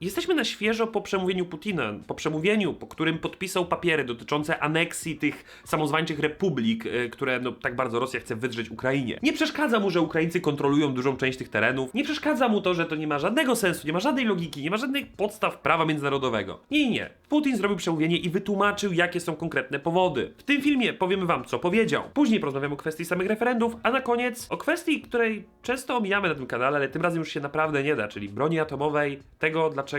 Jesteśmy na świeżo po przemówieniu Putina, po przemówieniu, po którym podpisał papiery dotyczące aneksji tych samozwańczych republik, e, które no, tak bardzo Rosja chce wydrzeć Ukrainie. Nie przeszkadza mu, że Ukraińcy kontrolują dużą część tych terenów, nie przeszkadza mu to, że to nie ma żadnego sensu, nie ma żadnej logiki, nie ma żadnych podstaw prawa międzynarodowego. Nie, nie. Putin zrobił przemówienie i wytłumaczył, jakie są konkretne powody. W tym filmie powiemy wam, co powiedział. Później porozmawiamy o kwestii samych referendów, a na koniec o kwestii, której często omijamy na tym kanale, ale tym razem już się naprawdę nie da, czyli broni atomowej, tego, dlaczego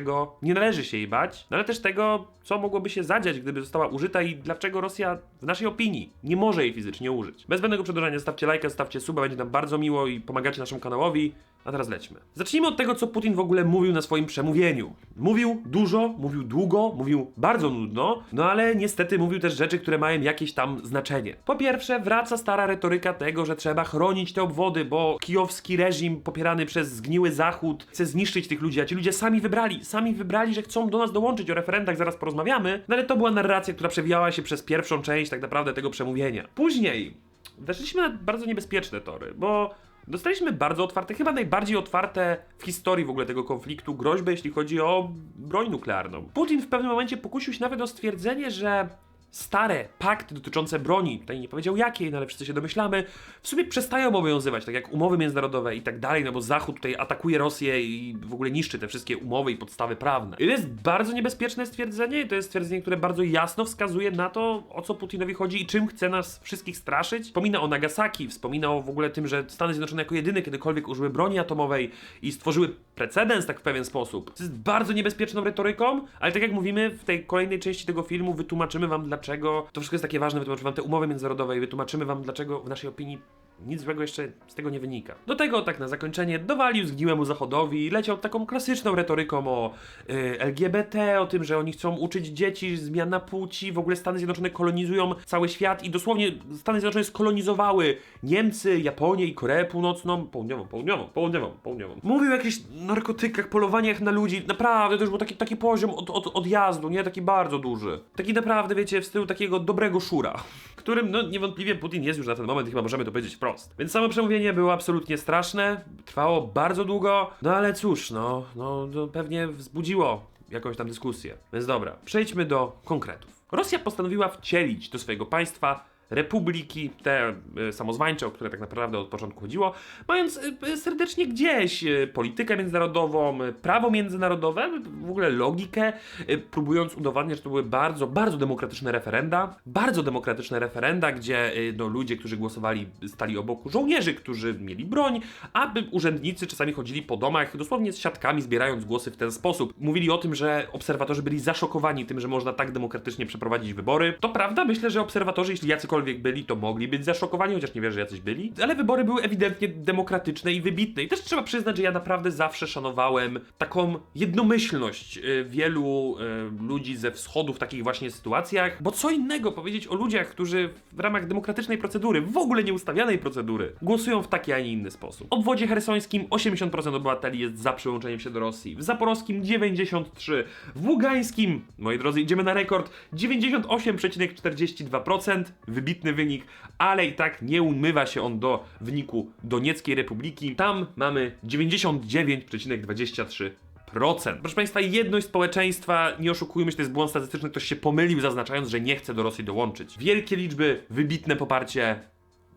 nie należy się jej bać, no ale też tego, co mogłoby się zadziać, gdyby została użyta i dlaczego Rosja, w naszej opinii, nie może jej fizycznie użyć. Bez zbędnego przedłużania, stawcie lajka, stawcie suba, będzie nam bardzo miło i pomagacie naszemu kanałowi. A teraz lećmy. Zacznijmy od tego, co Putin w ogóle mówił na swoim przemówieniu. Mówił dużo, mówił długo, mówił bardzo nudno, no ale niestety mówił też rzeczy, które mają jakieś tam znaczenie. Po pierwsze, wraca stara retoryka tego, że trzeba chronić te obwody, bo kijowski reżim popierany przez zgniły Zachód chce zniszczyć tych ludzi, a ci ludzie sami wybrali, sami wybrali, że chcą do nas dołączyć, o referendach zaraz porozmawiamy, no ale to była narracja, która przewijała się przez pierwszą część tak naprawdę tego przemówienia. Później weszliśmy na bardzo niebezpieczne tory, bo Dostaliśmy bardzo otwarte, chyba najbardziej otwarte w historii w ogóle tego konfliktu groźby, jeśli chodzi o broń nuklearną. Putin w pewnym momencie pokusił się nawet o stwierdzenie, że stare pakty dotyczące broni, tutaj nie powiedział jakiej, no ale wszyscy się domyślamy, w sumie przestają obowiązywać, tak jak umowy międzynarodowe i tak dalej, no bo Zachód tutaj atakuje Rosję i w ogóle niszczy te wszystkie umowy i podstawy prawne. I to jest bardzo niebezpieczne stwierdzenie to jest stwierdzenie, które bardzo jasno wskazuje na to, o co Putinowi chodzi i czym chce nas wszystkich straszyć. Wspomina o Nagasaki, wspomina o w ogóle tym, że Stany Zjednoczone jako jedyne kiedykolwiek użyły broni atomowej i stworzyły precedens tak w pewien sposób. To jest bardzo niebezpieczną retoryką, ale tak jak mówimy, w tej kolejnej części tego filmu wytłumaczymy wam, dlaczego to wszystko jest takie ważne, wytłumaczymy wam te umowy międzynarodowe i wytłumaczymy wam, dlaczego w naszej opinii nic złego jeszcze z tego nie wynika. Do tego, tak na zakończenie, dowalił zgniłemu zachodowi, leciał taką klasyczną retoryką o y, LGBT, o tym, że oni chcą uczyć dzieci zmian na płci, w ogóle Stany Zjednoczone kolonizują cały świat i dosłownie Stany Zjednoczone skolonizowały Niemcy, Japonię i Koreę Północną, południową, południową, południową, południową. Mówił o jakichś narkotykach, polowaniach na ludzi, naprawdę to już był taki, taki poziom od, od, odjazdu, nie? Taki bardzo duży. Taki naprawdę, wiecie, w stylu takiego dobrego szura, którym, no niewątpliwie Putin jest już na ten moment, chyba możemy to powiedzieć wprost. Więc samo przemówienie było absolutnie straszne, trwało bardzo długo, no ale cóż, no, no, no pewnie wzbudziło jakąś tam dyskusję. Więc dobra, przejdźmy do konkretów. Rosja postanowiła wcielić do swojego państwa republiki, te y, samozwańcze, o które tak naprawdę od początku chodziło, mając y, serdecznie gdzieś y, politykę międzynarodową, prawo międzynarodowe, w ogóle logikę, próbując udowadniać, że to były bardzo, bardzo demokratyczne referenda, bardzo demokratyczne referenda, gdzie no, ludzie, którzy głosowali, stali obok żołnierzy, którzy mieli broń, aby urzędnicy czasami chodzili po domach, dosłownie z siatkami, zbierając głosy w ten sposób. Mówili o tym, że obserwatorzy byli zaszokowani tym, że można tak demokratycznie przeprowadzić wybory. To prawda, myślę, że obserwatorzy, jeśli jacykolwiek byli, to mogli być zaszokowani, chociaż nie wierzę, że jacyś byli. Ale wybory były ewidentnie demokratyczne i wybitne. I też trzeba przyznać, że ja naprawdę zawsze szanowałem taką jednomyślność y, wielu y, ludzi ze wschodu w takich właśnie sytuacjach, bo co innego powiedzieć o ludziach, którzy w ramach demokratycznej procedury, w ogóle nieustawianej procedury, głosują w taki, a nie inny sposób. W obwodzie hersońskim 80% obywateli jest za przyłączeniem się do Rosji, w zaporowskim 93%, w ługańskim, moi drodzy, idziemy na rekord, 98,42%, wybitny wynik, ale i tak nie umywa się on do wyniku Donieckiej Republiki. Tam mamy 99,23%. Proszę Państwa, jedność społeczeństwa, nie oszukujmy się, to jest błąd statystyczny, ktoś się pomylił zaznaczając, że nie chce do Rosji dołączyć. Wielkie liczby, wybitne poparcie.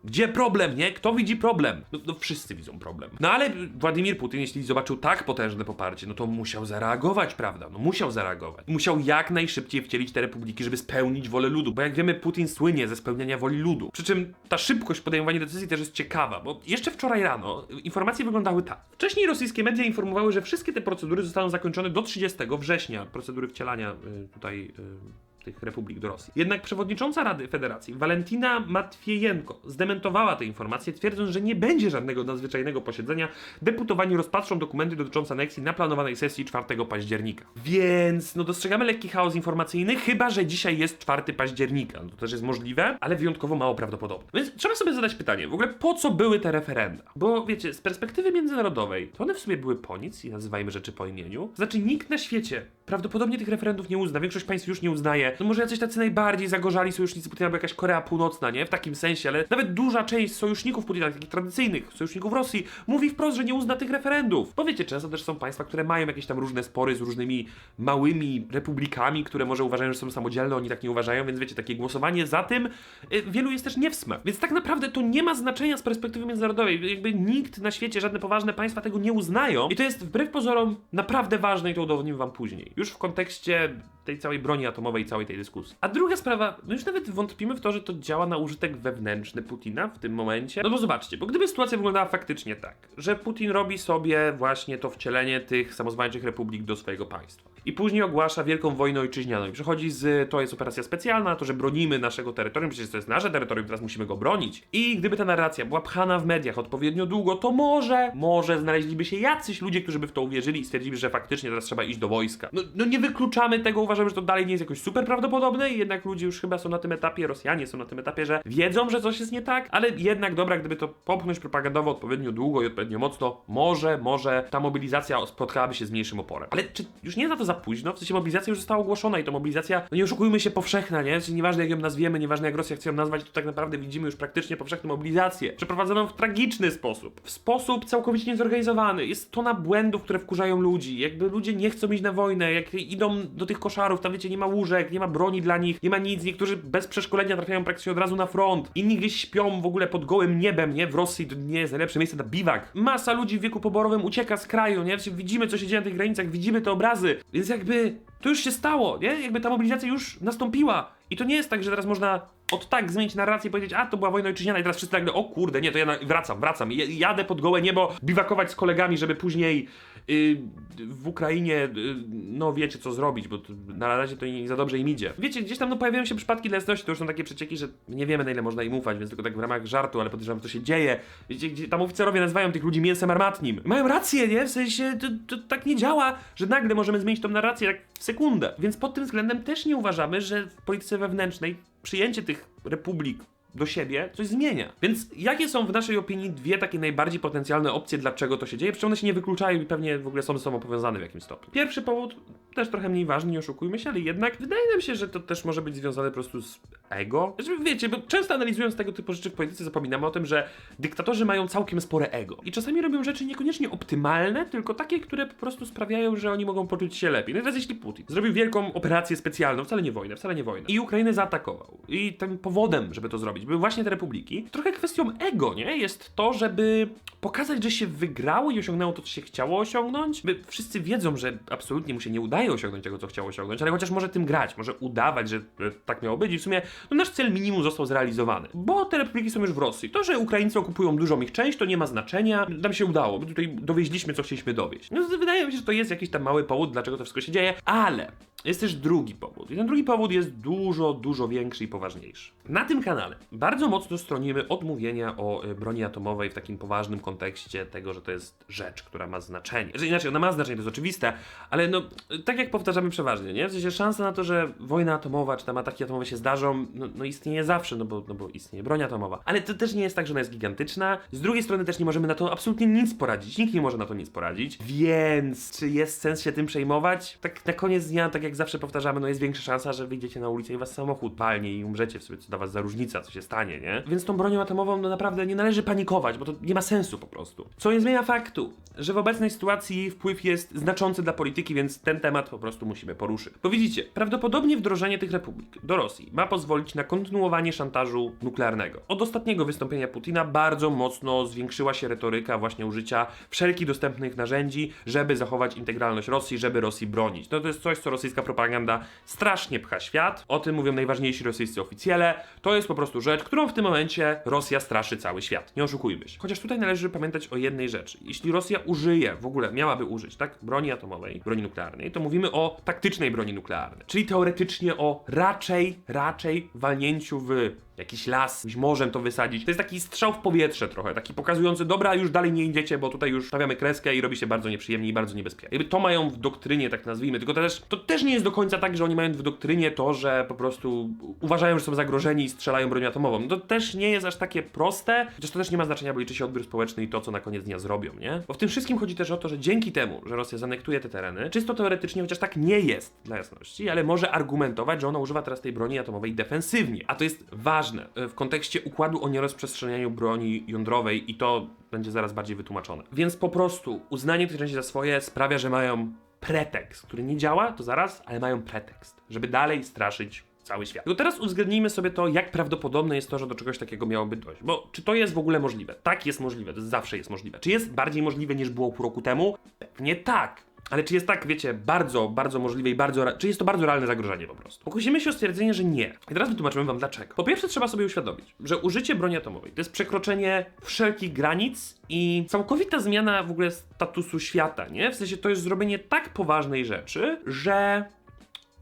Gdzie problem, nie? Kto widzi problem? No, no wszyscy widzą problem. No ale Władimir Putin, jeśli zobaczył tak potężne poparcie, no to musiał zareagować, prawda? No musiał zareagować. Musiał jak najszybciej wcielić te republiki, żeby spełnić wolę ludu. Bo jak wiemy, Putin słynie ze spełniania woli ludu. Przy czym ta szybkość podejmowania decyzji też jest ciekawa, bo jeszcze wczoraj rano informacje wyglądały tak. Wcześniej rosyjskie media informowały, że wszystkie te procedury zostaną zakończone do 30 września. Procedury wcielania y, tutaj. Y, tych republik do Rosji. Jednak przewodnicząca Rady Federacji, Walentina Matwiejenko, zdementowała te informacje, twierdząc, że nie będzie żadnego nadzwyczajnego posiedzenia. Deputowani rozpatrzą dokumenty dotyczące aneksji na planowanej sesji 4 października. Więc, no dostrzegamy lekki chaos informacyjny, chyba że dzisiaj jest 4 października. No, to też jest możliwe, ale wyjątkowo mało prawdopodobne. Więc trzeba sobie zadać pytanie, w ogóle po co były te referenda? Bo wiecie, z perspektywy międzynarodowej, to one w sumie były po nic i nazywajmy rzeczy po imieniu. Znaczy nikt na świecie prawdopodobnie tych referendów nie uzna, większość państw już nie uznaje. No może jacyś tacy najbardziej zagorzali sojusznicy Putina, albo jakaś Korea Północna, nie? W takim sensie, ale nawet duża część sojuszników Putina, takich tradycyjnych sojuszników Rosji, mówi wprost, że nie uzna tych referendów. Bo wiecie, często też są państwa, które mają jakieś tam różne spory z różnymi małymi republikami, które może uważają, że są samodzielne, oni tak nie uważają, więc wiecie, takie głosowanie za tym y, wielu jest też nie w smak. Więc tak naprawdę to nie ma znaczenia z perspektywy międzynarodowej. Jakby nikt na świecie, żadne poważne państwa tego nie uznają. I to jest wbrew pozorom naprawdę ważne i to udowodnimy wam później. Już w kontekście tej całej broni atomowej i całej tej dyskusji. A druga sprawa, my już nawet wątpimy w to, że to działa na użytek wewnętrzny Putina w tym momencie. No bo zobaczcie, bo gdyby sytuacja wyglądała faktycznie tak, że Putin robi sobie właśnie to wcielenie tych samozwańczych republik do swojego państwa. I później ogłasza wielką wojnę ojczyźnianą. I przychodzi z, to jest operacja specjalna, to, że bronimy naszego terytorium, przecież to jest nasze terytorium, teraz musimy go bronić. I gdyby ta narracja była pchana w mediach odpowiednio długo, to może, może znaleźliby się jacyś ludzie, którzy by w to uwierzyli i stwierdzili, że faktycznie teraz trzeba iść do wojska. No, no nie wykluczamy tego, uważam, że to dalej nie jest jakoś super prawdopodobne i jednak ludzie już chyba są na tym etapie, Rosjanie są na tym etapie, że wiedzą, że coś jest nie tak, ale jednak dobra, gdyby to popchnąć propagandowo odpowiednio długo i odpowiednio mocno, może, może ta mobilizacja spotkałaby się z mniejszym oporem. Ale czy już nie na to za późno? W sensie mobilizacja już została ogłoszona i to mobilizacja, no nie oszukujmy się, powszechna, nie? Czyli nieważne jak ją nazwiemy, nieważne jak Rosja chce ją nazwać, to tak naprawdę widzimy już praktycznie powszechną mobilizację. Przeprowadzoną w tragiczny sposób. W sposób całkowicie niezorganizowany. Jest tona błędów, które wkurzają ludzi. Jakby ludzie nie chcą iść na wojnę, jak idą do tych koszarów, tam wiecie, nie ma łóżek, nie ma broni dla nich, nie ma nic. Niektórzy bez przeszkolenia trafiają praktycznie od razu na front. Inni gdzieś śpią w ogóle pod gołym niebem, nie? W Rosji to nie jest najlepsze miejsce na biwak. Masa ludzi w wieku poborowym ucieka z kraju, nie? Widzimy, co się dzieje na tych granicach, widzimy te obrazy. Więc jakby to już się stało, nie? Jakby ta mobilizacja już nastąpiła. I to nie jest tak, że teraz można od tak zmienić narrację i powiedzieć, a to była wojna ojczyźniana i teraz wszyscy nagle, o kurde, nie, to ja wracam, wracam, jadę pod gołe niebo, biwakować z kolegami, żeby później y, w Ukrainie, y, no wiecie co zrobić, bo na razie to nie za dobrze im idzie. Wiecie, gdzieś tam no, pojawiają się przypadki dla jasności, to już są takie przecieki, że nie wiemy na ile można im ufać, więc tylko tak w ramach żartu, ale podejrzewam, że to się dzieje. Wiecie, gdzie tam oficerowie nazywają tych ludzi mięsem armatnim. Mają rację, nie? W sensie, to, to tak nie działa, że nagle możemy zmienić tą narrację tak w sekundę. Więc pod tym względem też nie uważamy, że w polityce wewnętrznej przyjęcie tych republik do siebie coś zmienia. Więc jakie są w naszej opinii dwie takie najbardziej potencjalne opcje, dlaczego to się dzieje? Przecież one się nie wykluczają i pewnie w ogóle są ze sobą powiązane w jakimś stopniu. Pierwszy powód, też trochę mniej ważny, nie oszukujmy się, ale jednak wydaje nam się, że to też może być związane po prostu z ego. Znaczy, wiecie, bo często analizując tego typu rzeczy w polityce zapominamy o tym, że dyktatorzy mają całkiem spore ego. I czasami robią rzeczy niekoniecznie optymalne, tylko takie, które po prostu sprawiają, że oni mogą poczuć się lepiej. No teraz jeśli Putin zrobił wielką operację specjalną, wcale nie wojnę, wcale nie wojnę, i Ukrainę zaatakował, i tym powodem, żeby to zrobić, były właśnie te republiki, trochę kwestią ego, nie? Jest to, żeby pokazać, że się wygrało i osiągnęło to, co się chciało osiągnąć. My wszyscy wiedzą, że absolutnie mu się nie udaje osiągnąć tego, co chciał osiągnąć, ale chociaż może tym grać, może udawać, że tak miało być i w sumie no, nasz cel minimum został zrealizowany. Bo te republiki są już w Rosji. To, że Ukraińcy okupują dużą ich część, to nie ma znaczenia. Nam się udało, bo tutaj dowieźliśmy, co chcieliśmy dowieść. No, wydaje mi się, że to jest jakiś tam mały powód, dlaczego to wszystko się dzieje, ale jest też drugi powód. I ten drugi powód jest dużo, dużo większy i poważniejszy. Na tym kanale bardzo mocno stronimy od mówienia o y, broni atomowej w takim poważnym kontekście tego, że to jest rzecz, która ma znaczenie. Że inaczej, ona ma znaczenie, to jest oczywiste, ale no, y, tak jak powtarzamy przeważnie, nie? W sensie szansa na to, że wojna atomowa czy tam ataki atomowe się zdarzą, no, no istnieje zawsze, no bo, no bo istnieje broń atomowa. Ale to też nie jest tak, że ona jest gigantyczna. Z drugiej strony też nie możemy na to absolutnie nic poradzić. Nikt nie może na to nic poradzić. Więc czy jest sens się tym przejmować? Tak na koniec dnia, tak jak zawsze powtarzamy, no jest większa szansa, że wyjdziecie na ulicę i was samochód palnie i umrzecie w sobie, co dla was za różnica, co się stanie, nie? Więc tą bronią atomową no naprawdę nie należy panikować, bo to nie ma sensu po prostu. Co nie zmienia faktu, że w obecnej sytuacji jej wpływ jest znaczący dla polityki, więc ten temat po prostu musimy poruszyć. Bo widzicie, prawdopodobnie wdrożenie tych republik do Rosji ma pozwolić na kontynuowanie szantażu nuklearnego. Od ostatniego wystąpienia Putina bardzo mocno zwiększyła się retoryka właśnie użycia wszelkich dostępnych narzędzi, żeby zachować integralność Rosji, żeby Rosji bronić. No to jest coś, co rosyjska propaganda strasznie pcha świat. O tym mówią najważniejsi rosyjscy oficjele. To jest po prostu rzecz, którą w tym momencie Rosja straszy cały świat. Nie oszukujmy się. Chociaż tutaj należy pamiętać o jednej rzeczy. Jeśli Rosja użyje, w ogóle miałaby użyć, tak, broni atomowej, broni nuklearnej, to mówimy o taktycznej broni nuklearnej. Czyli teoretycznie o raczej, raczej walnięciu w jakiś las, jakimś morzem to wysadzić. To jest taki strzał w powietrze trochę, taki pokazujący, dobra, już dalej nie idziecie, bo tutaj już stawiamy kreskę i robi się bardzo nieprzyjemnie i bardzo niebezpiecznie. Jakby to mają w doktrynie, tak nazwijmy, tylko to też, to też nie jest do końca tak, że oni mają w doktrynie to, że po prostu uważają, że są zagrożeni i strzelają bronią atomową. No to też nie jest aż takie proste, chociaż to też nie ma znaczenia, bo liczy się odbiór społeczny i to, co na koniec dnia zrobią, nie? Bo w tym wszystkim chodzi też o to, że dzięki temu, że Rosja zanektuje te tereny, czysto teoretycznie, chociaż tak nie jest dla jasności, ale może argumentować, że ona używa teraz tej broni atomowej defensywnie. A to jest ważne e, w kontekście układu o nierozprzestrzenianiu broni jądrowej i to będzie zaraz bardziej wytłumaczone. Więc po prostu uznanie tych części za swoje sprawia, że mają pretekst, który nie działa, to zaraz, ale mają pretekst, żeby dalej straszyć cały świat. Tylko teraz uwzględnijmy sobie to, jak prawdopodobne jest to, że do czegoś takiego miałoby dojść. Bo czy to jest w ogóle możliwe? Tak jest możliwe, to zawsze jest możliwe. Czy jest bardziej możliwe niż było pół roku temu? Pewnie tak. Ale czy jest tak, wiecie, bardzo, bardzo możliwe i bardzo. Czy jest to bardzo realne zagrożenie po prostu? Pokusimy się o stwierdzenie, że nie. I teraz wytłumaczymy wam dlaczego. Po pierwsze, trzeba sobie uświadomić, że użycie broni atomowej to jest przekroczenie wszelkich granic i całkowita zmiana w ogóle statusu świata, nie? W sensie to jest zrobienie tak poważnej rzeczy, że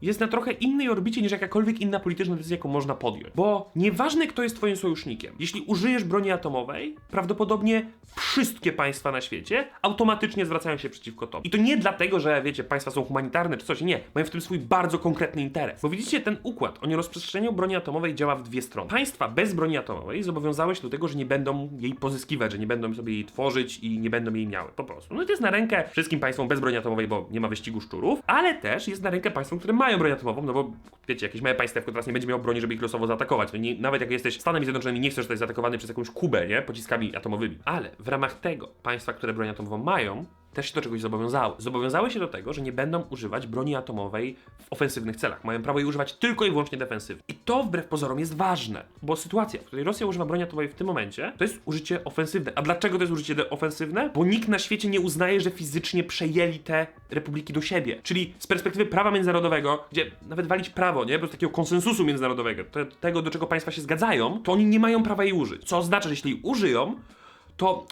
jest na trochę innej orbicie niż jakakolwiek inna polityczna decyzja, jaką można podjąć. Bo nieważne, kto jest twoim sojusznikiem, jeśli użyjesz broni atomowej, prawdopodobnie wszystkie państwa na świecie automatycznie zwracają się przeciwko tobie. I to nie dlatego, że wiecie, państwa są humanitarne czy coś, nie. Mają w tym swój bardzo konkretny interes. Bo widzicie, ten układ o nierozprzestrzenianiu broni atomowej działa w dwie strony. Państwa bez broni atomowej zobowiązały się do tego, że nie będą jej pozyskiwać, że nie będą sobie jej tworzyć i nie będą jej miały. Po prostu. No i to jest na rękę wszystkim państwom bez broni atomowej, bo nie ma wyścigu szczurów, ale też jest na rękę państwom, które mają broń atomową, no bo wiecie, jakieś małe państwo teraz nie będzie miało broni, żeby ich losowo zaatakować. No nie, nawet jak jesteś Stanami Zjednoczonymi, nie chcesz zostać zaatakowany przez jakąś Kubę, nie? Pociskami atomowymi. Ale w ramach tego państwa, które broń atomową mają, też się do czegoś zobowiązały. Zobowiązały się do tego, że nie będą używać broni atomowej w ofensywnych celach. Mają prawo jej używać tylko i wyłącznie defensywnie. I to wbrew pozorom jest ważne, bo sytuacja, w której Rosja używa broni atomowej w tym momencie, to jest użycie ofensywne. A dlaczego to jest użycie ofensywne? Bo nikt na świecie nie uznaje, że fizycznie przejęli te republiki do siebie. Czyli z perspektywy prawa międzynarodowego, gdzie nawet walić prawo, nie? Bo takiego konsensusu międzynarodowego, te, tego, do czego państwa się zgadzają, to oni nie mają prawa jej użyć. Co oznacza, że jeśli użyją, to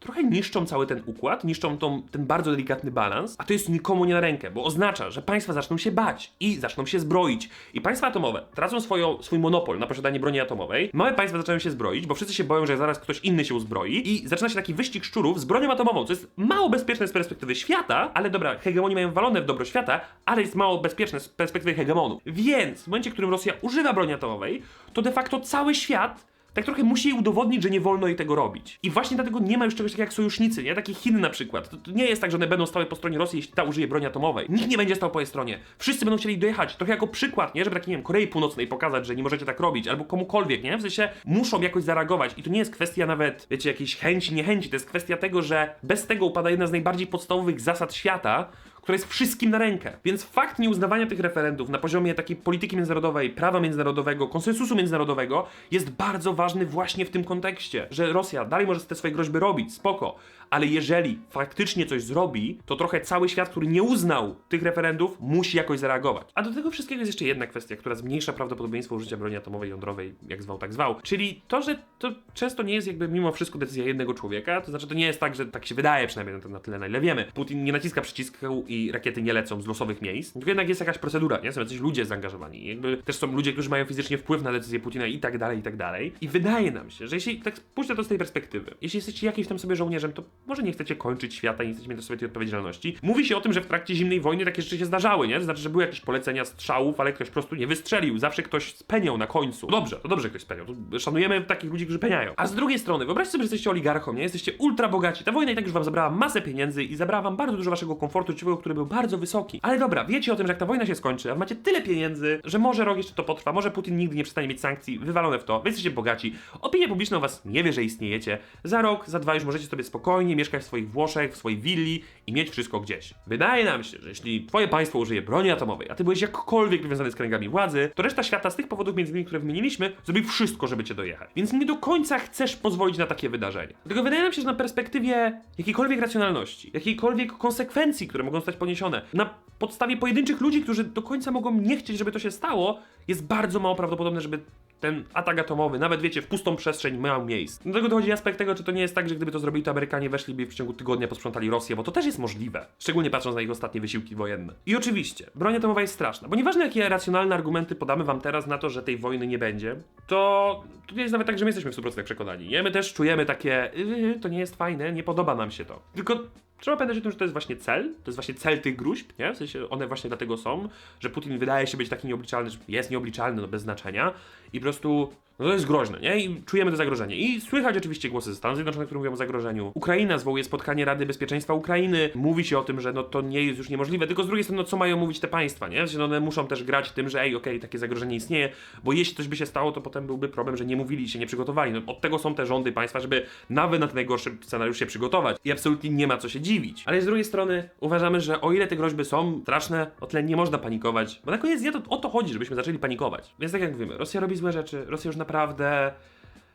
trochę niszczą cały ten układ, niszczą tą, ten bardzo delikatny balans, a to jest nikomu nie na rękę, bo oznacza, że państwa zaczną się bać i zaczną się zbroić. I państwa atomowe tracą swoją, swój monopol na posiadanie broni atomowej, małe państwa zaczynają się zbroić, bo wszyscy się boją, że zaraz ktoś inny się uzbroi i zaczyna się taki wyścig szczurów z bronią atomową, co jest mało bezpieczne z perspektywy świata, ale dobra, hegemoni mają walone w dobro świata, ale jest mało bezpieczne z perspektywy hegemonów. Więc w momencie, w którym Rosja używa broni atomowej, to de facto cały świat tak trochę musi jej udowodnić, że nie wolno jej tego robić. I właśnie dlatego nie ma już czegoś takiego jak sojusznicy, nie? Takich Chin na przykład. To, to nie jest tak, że one będą stały po stronie Rosji, jeśli ta użyje broni atomowej. Nikt nie będzie stał po jej stronie. Wszyscy będą chcieli dojechać. Trochę jako przykład, nie? Żeby tak, nie wiem, Korei Północnej pokazać, że nie możecie tak robić, albo komukolwiek, nie? W sensie muszą jakoś zareagować. I to nie jest kwestia nawet, wiecie, jakiejś chęci, niechęci. To jest kwestia tego, że bez tego upada jedna z najbardziej podstawowych zasad świata, która jest wszystkim na rękę. Więc fakt nieuznawania tych referendów na poziomie takiej polityki międzynarodowej, prawa międzynarodowego, konsensusu międzynarodowego jest bardzo ważny właśnie w tym kontekście, że Rosja dalej może te swoje groźby robić, spoko, ale jeżeli faktycznie coś zrobi, to trochę cały świat, który nie uznał tych referendów, musi jakoś zareagować. A do tego wszystkiego jest jeszcze jedna kwestia, która zmniejsza prawdopodobieństwo użycia broni atomowej, jądrowej, jak zwał, tak zwał. Czyli to, że to często nie jest jakby mimo wszystko decyzja jednego człowieka, to znaczy to nie jest tak, że tak się wydaje przynajmniej na, na tyle, na ile wiemy. Putin nie naciska przycisku i rakiety nie lecą z losowych miejsc, tylko jednak jest jakaś procedura, nie? Są jacyś ludzie zaangażowani. Jakby też są ludzie, którzy mają fizycznie wpływ na decyzję Putina i tak dalej, i tak dalej. I wydaje nam się, że jeśli tak spójrz na to z tej perspektywy, jeśli jesteście jakimś tam sobie żołnierzem, to może nie chcecie kończyć świata i nie chcecie mieć sobie tej odpowiedzialności. Mówi się o tym, że w trakcie zimnej wojny takie rzeczy się zdarzały, nie? To znaczy, że były jakieś polecenia strzałów, ale ktoś po prostu nie wystrzelił. Zawsze ktoś speniał na końcu. Dobrze, to dobrze ktoś speniał. Szanujemy takich ludzi, którzy peniają. A z drugiej strony, wyobraźcie sobie, że jesteście oligarchą, nie? Jesteście ultra bogaci. Ta wojna i tak już wam zabrała masę pieniędzy i zabrała wam bardzo dużo waszego komfortu życiowego, który był bardzo wysoki. Ale dobra, wiecie o tym, że jak ta wojna się skończy, a macie tyle pieniędzy, że może rok jeszcze to potrwa, może Putin nigdy nie przestanie mieć sankcji, wywalone w to, wy jesteście bogaci. Opinia publiczna was nie wie, że istniejecie. Za rok, za dwa już możecie sobie spokojnie mieszkać w swoich Włoszech, w swojej willi i mieć wszystko gdzieś. Wydaje nam się, że jeśli twoje państwo użyje broni atomowej, a ty byłeś jakkolwiek powiązany z kręgami władzy, to reszta świata z tych powodów między innymi, które wymieniliśmy, zrobi wszystko, żeby cię dojechać. Więc nie do końca chcesz pozwolić na takie wydarzenie. Dlatego wydaje nam się, że na perspektywie jakiejkolwiek racjonalności, jakiejkolwiek konsekwencji, które mogą zostać poniesione, na podstawie pojedynczych ludzi, którzy do końca mogą nie chcieć, żeby to się stało, jest bardzo mało prawdopodobne, żeby ten atak atomowy, nawet wiecie, w pustą przestrzeń miał miejsce. Do tego dochodzi aspekt tego, czy to nie jest tak, że gdyby to zrobili, to Amerykanie weszliby w ciągu tygodnia posprzątali Rosję, bo to też jest możliwe. Szczególnie patrząc na ich ostatnie wysiłki wojenne. I oczywiście, broń atomowa jest straszna, bo nieważne jakie racjonalne argumenty podamy wam teraz na to, że tej wojny nie będzie, to to nie jest nawet tak, że my jesteśmy w 100% przekonani. Nie? My też czujemy takie, yy, to nie jest fajne, nie podoba nam się to. Tylko Trzeba pamiętać o tym, że to jest właśnie cel, to jest właśnie cel tych gruźb, nie? W sensie one właśnie dlatego są, że Putin wydaje się być taki nieobliczalny, że jest nieobliczalny, no bez znaczenia i po prostu, no to jest groźne, nie? I czujemy to zagrożenie. I słychać oczywiście głosy ze Stanów Zjednoczonych, które mówią o zagrożeniu. Ukraina zwołuje spotkanie Rady Bezpieczeństwa Ukrainy, mówi się o tym, że no to nie jest już niemożliwe, tylko z drugiej strony, no co mają mówić te państwa, nie? No one muszą też grać tym, że ej, okej, takie zagrożenie istnieje, bo jeśli coś by się stało, to potem byłby problem, że nie mówili się nie przygotowali. No od tego są te rządy państwa, żeby nawet na ten najgorszy scenariusz się przygotować. I absolutnie nie ma co się dziwić. Ale z drugiej strony uważamy, że o ile te groźby są straszne, o tyle nie można panikować, bo na koniec dnia to o to chodzi, żebyśmy zaczęli panikować. Więc tak jak mówimy, Rosja robi złe rzeczy, Rosja już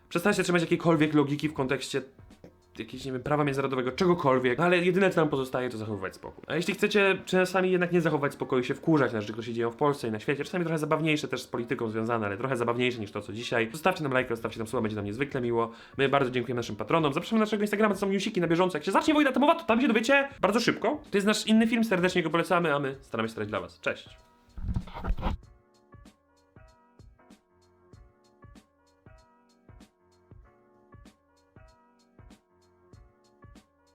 przestaje się trzymać jakiejkolwiek logiki w kontekście jakiegoś, nie wiem, prawa międzynarodowego, czegokolwiek, no ale jedyne co nam pozostaje to zachowywać spokój. A jeśli chcecie czasami jednak nie zachować spokoju, się wkurzać na rzeczy, które się dzieją w Polsce i na świecie, czasami trochę zabawniejsze też z polityką związane, ale trochę zabawniejsze niż to, co dzisiaj, zostawcie nam lajka, zostawcie nam słowa, będzie nam niezwykle miło. My bardzo dziękujemy naszym patronom, zapraszamy na naszego Instagrama, to są newsiki na bieżąco. Jak się zacznie wojna atomowa, to tam się dowiecie bardzo szybko. To jest nasz inny film, serdecznie go polecamy, a my staramy się starać dla was. Cześć!